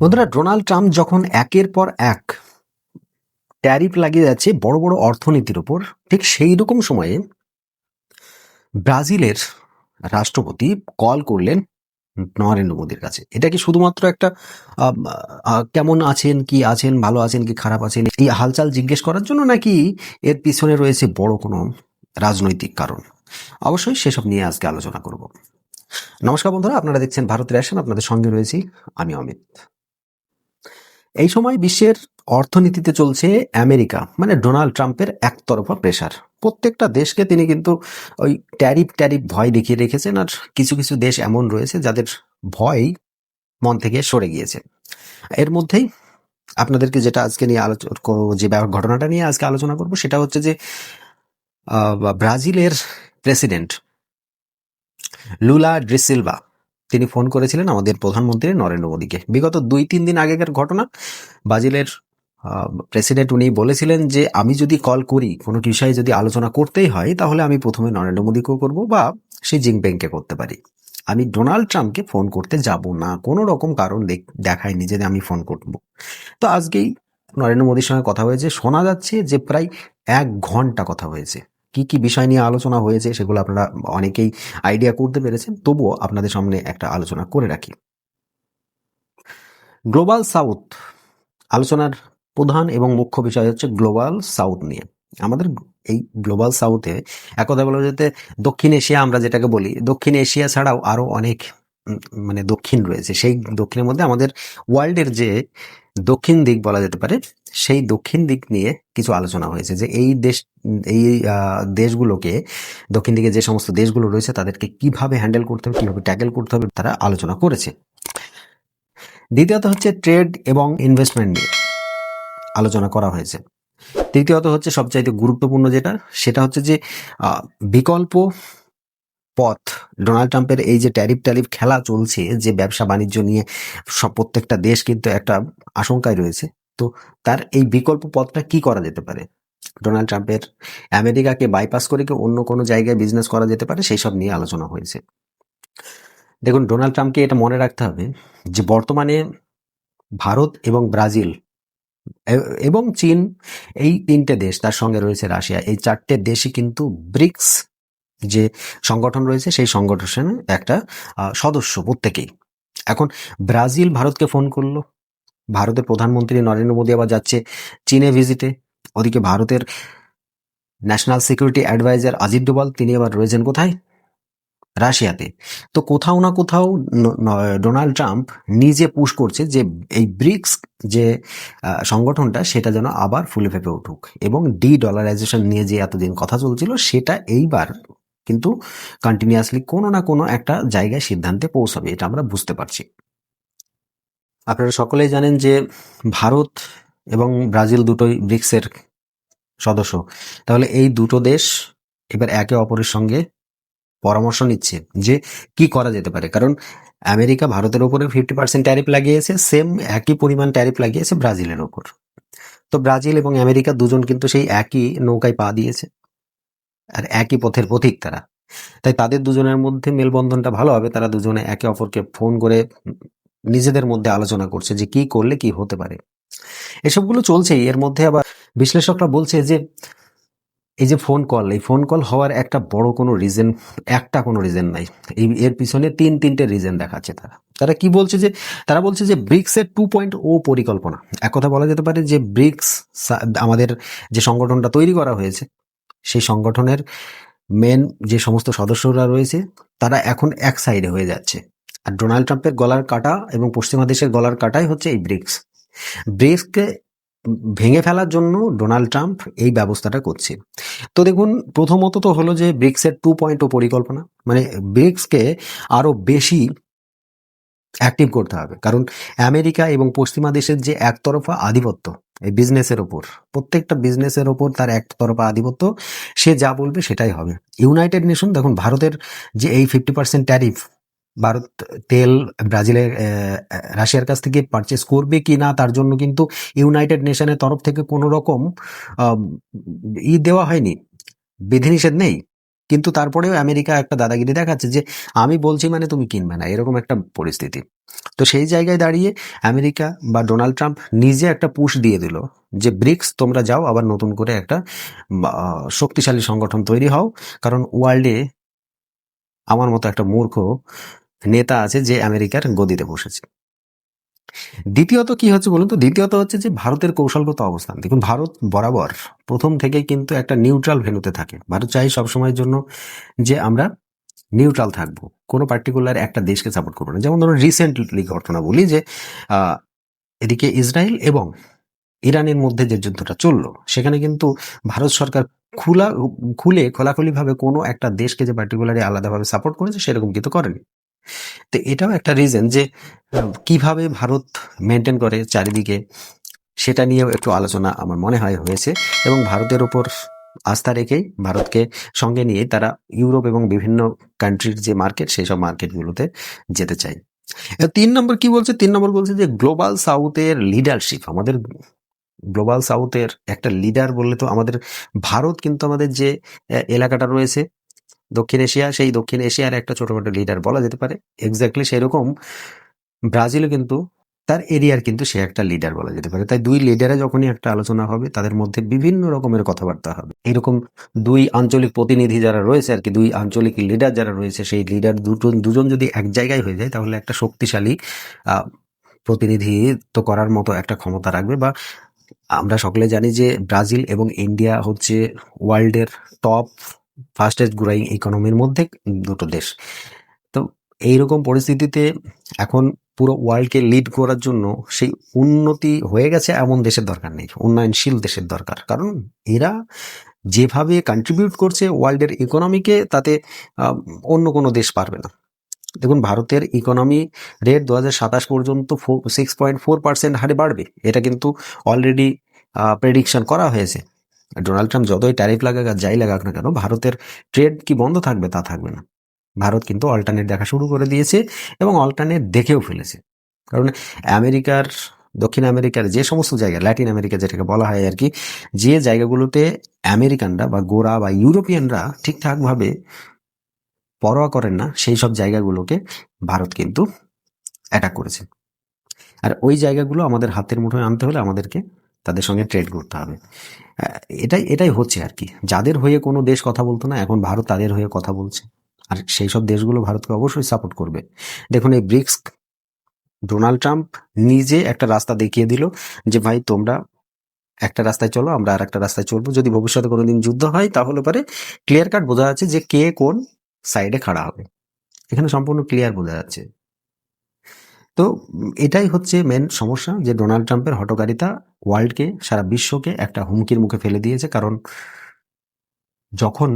বন্ধুরা, Donald Trump যখন একের পর এক ট্যারিফ লাগিয়ে যাচ্ছে বড় বড় অর্থনীতির উপর ঠিক সেই রকম সময়ে ব্রাজিলের রাষ্ট্রপতি কল করলেন নরেন্দ্র মোদীর কাছে। এটা কি শুধুমাত্র একটা কেমন আছেন, কি আছেন, ভালো আছেন, কি খারাপ আছেন, এই হালচাল জিজ্ঞেস করার জন্য নাকি এর পিছনে রয়েছে বড় কোনো রাজনৈতিক কারণ? অবশ্যই সেসব নিয়ে আজকে আলোচনা করব। নমস্কার বন্ধুরা, আপনারা দেখছেন ভারতের অ্যাকশন, আপনাদের সঙ্গে রয়েছি আমি অমিত। এই সময় বিশ্বের অর্থনীতিতে চলছে আমেরিকা মানে ডোনাল্ড ট্রাম্পের একতরফা প্রেসার। প্রত্যেকটা দেশকে তিনি কিন্তু ওই ট্যারিফ ট্যারিফ ভয় দেখিয়ে রেখেছেন আর কিছু কিছু দেশ এমন রয়েছে যাদের ভয় মন থেকে সরে গিয়েছে। এর মধ্যেই আপনাদেরকে যেটা আজকে নিয়ে আলোচনা যে ঘটনাটা নিয়ে আজকে আলোচনা করব সেটা হচ্ছে যে ব্রাজিলের প্রেসিডেন্ট লুলা ড্রিসিলভা তিনি ফোন করেছিলেন আমাদের প্রধানমন্ত্রী নরেন্দ্র মোদীকে। বিগত দুই তিন দিন আগেকার ঘটনা, ব্রাজিলের প্রেসিডেন্ট উনি বলেছিলেন যে, আমি যদি কল করি, কোনো বিষয়ে যদি আলোচনা করতেই হয়, তাহলে আমি প্রথমে নরেন্দ্র মোদীকেও করব বা সে শি জিনপিংকে করতে পারি। আমি ডোনাল্ড ট্রাম্পকে ফোন করতে যাব না। কোনো রকম কারণ দেখ- দেখায়নি যে আমি ফোন করব। তো আজকেই নরেন্দ্র মোদীর সঙ্গে কথা হয়েছে। শোনা যাচ্ছে যে, প্রায় এক ঘণ্টা কথা হয়েছে। কি কি বিষয় নিয়ে আলোচনা হয়েছে সেগুলো আপনারা অনেকেই আইডিয়া করতে পেরেছেন। তবুও আপনাদের সামনে একটা আলোচনা করে রাখি। গ্লোবাল সাউথ আলোচনার প্রধান এবং মুখ্য বিষয় হচ্ছে গ্লোবাল সাউথ নিয়ে। আমাদের এই গ্লোবাল সাউথে এক কথা বলা যেতে দক্ষিণ এশিয়া আমরা যেটাকে বলি, দক্ষিণ এশিয়া ছাড়াও আরও অনেক মানে দক্ষিণ রয়েছে। সেই দক্ষিণের মধ্যে আমাদের ওয়ার্ল্ডের যে দক্ষিণ দিক বলা যেতে পারে, সেই দক্ষিণ দিক নিয়ে কিছু আলোচনা হয়েছে যে এই দেশ, এই দেশগুলোকে, দক্ষিণ দিকে যে সমস্ত দেশগুলো রয়েছে তাদেরকে কীভাবে হ্যান্ডেল করতে হবে, কীভাবে ট্যাকেল করতে হবে তারা আলোচনা করেছে। দ্বিতীয়ত হচ্ছে ট্রেড এবং ইনভেস্টমেন্ট নিয়ে আলোচনা করা হয়েছে। তৃতীয়ত হচ্ছে সবচাইতে গুরুত্বপূর্ণ যেটা, সেটা হচ্ছে যে বিকল্প পথ। ডোনাল্ড ট্রাম্পের এই যে ট্যারিফ ট্যারিফ খেলা চলছে, যে ব্যবসা বাণিজ্য নিয়ে সব প্রত্যেকটা দেশ কিন্তু একটা আশঙ্কায় রয়েছে, তো তার এই বিকল্প পথটা কি করা যেতে পারে? ডোনাল্ড ট্রাম্পের আমেরিকাকে বাইপাস করে কি অন্য কোনো জায়গায় বিজনেস করা যেতে পারে? সেই সব নিয়ে আলোচনা হয়েছে। দেখুন ডোনাল্ড ট্রাম্পকে এটা মনে রাখতে হবে যে বর্তমানে ভারত এবং ব্রাজিল এবং চীন এই তিনটে দেশ, তার সঙ্গে রয়েছে রাশিয়া, এই চারটে দেশই কিন্তু ব্রিক্স যে সংগঠন রয়েছে, সেই সংগঠনের একটা সদস্য প্রত্যেকেই। এখন ব্রাজিল ভারতকে ফোন করল। ভারতের প্রধানমন্ত্রী নরেন্দ্র মোদী আবার যাচ্ছে চীনে ভিজিটে। ওদিকে ভারতের national security adviser Ajit Doval তিনি আবার রয়েছেন কোথায়? রাশিয়াতে। তো কোথাও না কোথাও ডোনাল্ড ট্রাম্প নিজে পুশ করছে যে এই ব্রিক্স যে সংগঠনটা, সেটা যেন আবার ফুলে ফেপে উঠুক। এবং ডি ডলারাইজেশন নিয়ে যে এতদিন কথা চলছিল, সেটা এইবার কিন্তু কন্টিনিউয়াসলি কোনো না কোনো একটা জায়গায় সিদ্ধান্তে পৌঁছাবে, এটা আমরা বুঝতে পারছি। আপনারা সকলেই জানেন যে ভারত এবং ব্রাজিল দুটোই ব্রিক্সের সদস্য। তাহলে এই দুটো দেশ এবার একে অপরের সঙ্গে পরামর্শ নিচ্ছে যে কি করা যেতে পারে। কারণ আমেরিকা ভারতের উপরে ফিফটি পার্সেন্ট ট্যারিফ লাগিয়েছে সেম একই পরিমাণ ট্যারিফ লাগিয়েছে ব্রাজিলের ওপর। তো ব্রাজিল এবং আমেরিকা দুজন কিন্তু সেই একই নৌকায় পা দিয়েছে। আর একই পথের পথিক তারা। তাই তাদের দুজনের মধ্যে মেলবন্ধনটা ভালো হবে। তারা দুজনে একে অপরকে ফোন করে নিজেদের মধ্যে আলোচনা করছে যে কি করলে কি হতে পারে। এসবগুলো চলছেই। এর মধ্যে আবার বিশ্লেষকরা বলছে যে, এই যে ফোন কল, এই ফোন কল হওয়ার একটা বড় কোনো রিজন একটা কোনো রিজন নাই। এই এর পিছনে তিন, তিনটে রিজন দেখাচ্ছে তারা। তারা কি বলছে যে, তারা বলছে যে ব্রিক্সের টু পয়েন্ট ও পরিকল্পনা। এক কথা বলা যেতে পারে যে ব্রিক্স আমাদের যে সংগঠনটা তৈরি করা হয়েছে সেই সংগঠনের মেন যে সমস্ত সদস্যরা রয়েছে, তারা এখন এক সাইডে হয়ে যাচ্ছে। আর ডোনাল্ড ট্রাম্পের গলার কাটা এবং পশ্চিমা দেশের গলার কাটাই হচ্ছে এই ব্রিক্স ব্রিক্সকে ভেঙে ফেলার জন্য ডোনাল্ড ট্রাম্প এই ব্যবস্থাটা করছে। তো দেখুন, প্রথমত তো হলো যে ব্রিক্সের টু পয়েন্ট ও পরিকল্পনা। মানে ব্রিক্সকে আরও বেশি অ্যাক্টিভ করতে হবে। কারণ আমেরিকা এবং পশ্চিমা দেশের যে একতরফা আধিপত্য এই বিজনেসের ওপর প্রত্যেকটা বিজনেসের ওপর তার একতরফা আধিপত্য। সে যা বলবে সেটাই হবে। ইউনাইটেড নেশন দেখুন, ভারতের যে এই ফিফটি পার্সেন্ট ট্যারিফ ভারত তেল ব্রাজিলের রাশিয়ার কাছ থেকে পারচেস করবে কি না, তার জন্য কিন্তু ইউনাইটেড নেশনের তরফ থেকে কোনো রকম ই দেওয়া হয়নি। বিধিনিষেধ নেই। কিন্তু তারপরেও আমেরিকা একটা দাদাগিরি দেখাচ্ছে যে, আমি বলছি মানে তুমি কিনবে না। এরকম একটা পরিস্থিতি। তো সেই জায়গায় দাঁড়িয়ে আমেরিকা বা ডোনাল্ড ট্রাম্প নিজে একটা পুশ দিয়ে দিল যে, ব্রিক্স, তোমরা যাও, আবার নতুন করে একটা শক্তিশালী সংগঠন তৈরি হও। কারণ ওয়ার্ল্ডে আমার মতো একটা মূর্খ নেতা আছে যে, আমেরিকার গদিতে বসেছে। দ্বিতীয়ত কি হচ্ছে বলুন তো? দ্বিতীয়ত হচ্ছে যে ভারতের কৌশলগত অবস্থান। দেখুন, ভারত বরাবর প্রথম থেকেই কিন্তু একটা নিউট্রাল ভেনুতে থাকে। ভারত চাই সবসময়ের জন্য যে আমরা নিউট্রাল থাকব। কোনো পার্টিকুলার একটা দেশকে সাপোর্ট করব না। যেমন ধরুন রিসেন্টলি ঘটনা বলি যে এদিকে ইসরায়েল এবং ইরানের মধ্যে যে যুদ্ধটা চলল, সেখানে কিন্তু ভারত সরকার খোলা, খুলে খোলাখুলিভাবে কোনো একটা দেশকে যে পার্টিকুলারলি আলাদাভাবে সাপোর্ট করেছে, সেরকম কিন্তু করেনি। তো এটাও একটা রিজন যে কীভাবে ভারত মেনটেন করে চারিদিকে সেটা নিয়েও একটু আলোচনা আমার মনে হয় হয়েছে এবং ভারতের ওপর আস্থা রেখেই ভারতকে সঙ্গে নিয়ে তারা ইউরোপ এবং বিভিন্ন কান্ট্রির যে মার্কেট সেই সব মার্কেটগুলোতে যেতে চায়। তিন নম্বর কি বলছে? তিন নম্বর বলছে যে গ্লোবাল সাউথের লিডারশিপ আমাদের গ্লোবাল সাউথের একটা লিডার বললে তো আমাদের ভারত কিন্তু আমাদের যে এলাকাটা রয়েছে দক্ষিণ এশিয়া, সেই দক্ষিণ এশিয়ার একটা ছোটখাটো লিডার বলা যেতে পারে। এক্স্যাক্টলি সেরকম ব্রাজিলও কিন্তু তার এরিয়ার কিন্তু সে একটা লিডার বলা যেতে পারে। তাই দুই লিডারে যখনই একটা আলোচনা হবে, তাদের মধ্যে বিভিন্ন রকমের কথাবার্তা হবে। এরকম দুই আঞ্চলিক প্রতিনিধি যারা রয়েছে আর কি, দুই আঞ্চলিক লিডার যারা রয়েছে, সেই লিডার দুজন দুজন যদি এক জায়গায় হয়ে যায়, তাহলে একটা শক্তিশালী প্রতিনিধিত্ব করার মতো একটা ক্ষমতা রাখবে। বা আমরা সকলে জানি যে ব্রাজিল এবং ইন্ডিয়া হচ্ছে ওয়ার্ল্ডের টপ ফাস্টেস্ট গ্রোয়িং ইকোনমির মধ্যে দুটো দেশ। তো এইরকম পরিস্থিতিতে এখন পুরো ওয়ার্ল্ডকে লিড করার জন্য সেই উন্নতি হয়ে গেছে এমন দেশের দরকার নেই, উন্নয়নশীল দেশের দরকার। কারণ এরা যেভাবে কন্ট্রিবিউট করছে ওয়ার্ল্ডের ইকোনমিকে তাতে অন্য কোনো দেশ পারবে না। দেখুন, ভারতের ইকোনমি রেট দু সাতাশ পর্যন্ত সিক্স পয়েন্ট ফোর পার্সেন্ট হারে বাড়বে। এটা কিন্তু অলরেডি প্রেডিকশন করা হয়েছে। ডোনাল্ড ট্রাম্প যতই ট্যারিফ লাগাক আর যাই লাগাক না কেন, ভারতের ট্রেড কি বন্ধ থাকবে তা থাকবে না। ভারত কিন্তু অল্টারনেট দেখা শুরু করে দিয়েছে এবং অল্টারনেট দেখেও ফেলেছে। কারণ আমেরিকার, দক্ষিণ আমেরিকার যে সমস্ত জায়গা ল্যাটিন আমেরিকা যেটাকে বলা হয় আর কি, যে জায়গাগুলোতে আমেরিকানরা বা গোরা বা ইউরোপিয়ানরা ঠিকঠাকভাবে পরোয়া করেন না, সেই সব জায়গাগুলোকে ভারত কিন্তু অ্যাটাক করেছে। আর ওই জায়গাগুলো আমাদের হাতের মুঠোয় আনতে হলে আমাদেরকে তাদের সঙ্গে ট্রেড করতে হবে। এটাই এটাই হচ্ছে আর কি। যাদের হয়ে কোনো দেশ কথা বলতো না, এখন ভারত তাদের হয়ে কথা বলছে। আর সেই সব দেশগুলো ভারতকে অবশ্যই সাপোর্ট করবে। দেখুন, এই ব্রিক্স ডোনাল্ড ট্রাম্প নিজে একটা রাস্তা দেখিয়ে দিল যে, ভাই, তোমরা একটা রাস্তায় চলো, আমরা আর একটা রাস্তায় চলবো। যদি ভবিষ্যতে কোনোদিন যুদ্ধ হয়, তাহলে পরে ক্লিয়ার কাট বোঝা যাচ্ছে যে, কে কোন সাইডে খাড়া হবে। এখানে সম্পূর্ণ ক্লিয়ার বোঝা যাচ্ছে। তো এটাই হচ্ছে মেন সমস্যা যে ডোনাল্ড ট্রাম্পের হটকারিতা ওয়ার্ল্ডকে সারা বিশ্বকে একটা হুমকির মুখে ফেলে দিয়েছে। কারণ যখন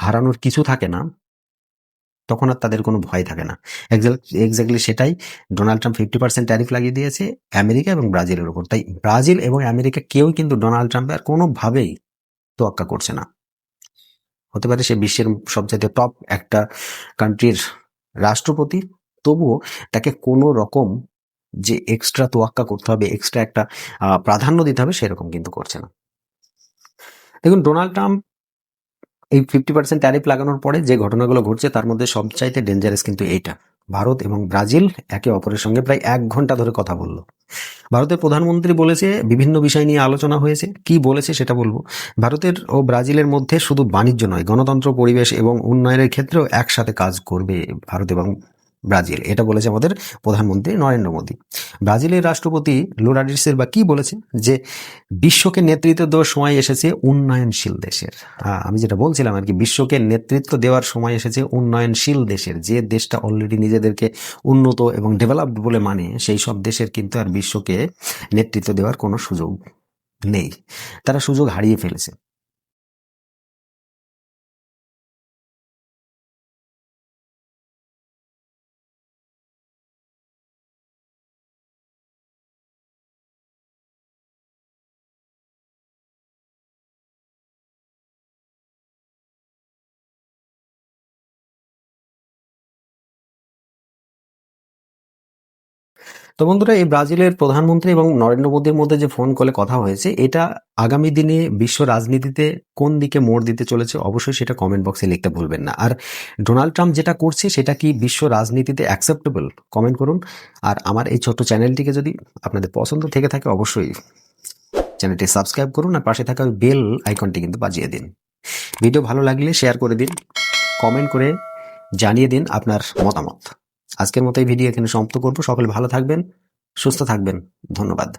হারানোর কিছু থাকে না, তখন আর তাদের কোনো ভয় থাকে না। এক্স্যাক্টলি সেটাই Donald Trump fifty percent tariff লাগিয়ে দিয়েছে আমেরিকা এবং ব্রাজিলের উপর। তাই ব্রাজিল এবং আমেরিকা কেউ কিন্তু ডোনাল্ড ট্রাম্পের কোনোভাবেই তোয়াক্কা করছে না। হতে পারে সে বিশ্বের সবচাইতে টপ একটা কান্ট্রির রাষ্ট্রপতি তবুও তাকে কোনো রকম যে এক্সট্রা তোয়াক্কা করতে হবে এক্সট্রা একটা প্রাধান্য দিতে হবে সেরকম কিন্তু করছে না। দেখুন ডোনাল্ড ট্রাম্প এই ফিফটি পার্সেন্ট ট্যারিফ লাগানোর পরে যে ঘটনাগুলো ঘটছে, তার মধ্যে সবচাইতে ডেঞ্জারাস কিন্তু এইটা। ভারত এবং ব্রাজিল একে অপরের সঙ্গে প্রায় এক ঘণ্টা ধরে কথা বলল। ভারতের প্রধানমন্ত্রী বলেছে, বিভিন্ন বিষয় নিয়ে আলোচনা হয়েছে। কি বলেছে সেটা বলব? ভারতের ও ব্রাজিলের মধ্যে শুধু বাণিজ্য নয়, গণতন্ত্র, পরিবেশ এবং উন্নয়নের ক্ষেত্রেও একসাথে কাজ করবে ভারত এবং ব্রাজিল। এটা বলেছে আমাদের প্রধানমন্ত্রী নরেন্দ্র মোদী। ব্রাজিলের রাষ্ট্রপতি লোরাডিসের বা কি বলেছে? যে বিশ্বকে নেতৃত্ব দেওয়ার সময় এসেছে উন্নয়নশীল দেশের। আমি যেটা বলছিলাম আর কি, বিশ্বকে নেতৃত্ব দেওয়ার সময় এসেছে উন্নয়নশীল দেশের। যে দেশটা অলরেডি নিজেদেরকে উন্নত এবং ডেভেলপড বলে মানে সেই সব দেশের কিন্তু আর বিশ্বকে নেতৃত্ব দেওয়ার কোনো সুযোগ নেই। তারা সুযোগ হারিয়ে ফেলেছে। তো বন্ধুরা, এই ব্রাজিলের প্রধানমন্ত্রী এবং নরেন্দ্র মোদীর মধ্যে যে ফোন কলে কথা হয়েছে, এটা আগামী দিনে বিশ্ব রাজনীতিতে কোন দিকে মোড় দিতে চলেছে অবশ্যই সেটা কমেন্ট বক্সে লিখতে ভুলবেন না। আর ডোনাল্ড ট্রাম্প যেটা করছে, সেটা কি বিশ্ব রাজনীতিতে অ্যাকসেপ্টেবল কমেন্ট করুন। আর আমার এই ছোট্ট চ্যানেলটিকে যদি আপনাদের পছন্দ থেকে থাকে, অবশ্যই চ্যানেলটি সাবস্ক্রাইব করুন আর পাশে থাকা বেল আইকনটি কিন্তু বাজিয়ে দিন। ভিডিও ভালো লাগলে শেয়ার করে দিন কমেন্ট করে জানিয়ে দিন আপনার মতামত। আজকের মতো এই ভিডিও এখানে সমাপ্ত করব। সকলে ভালো থাকবেন সুস্থ থাকবেন। ধন্যবাদ।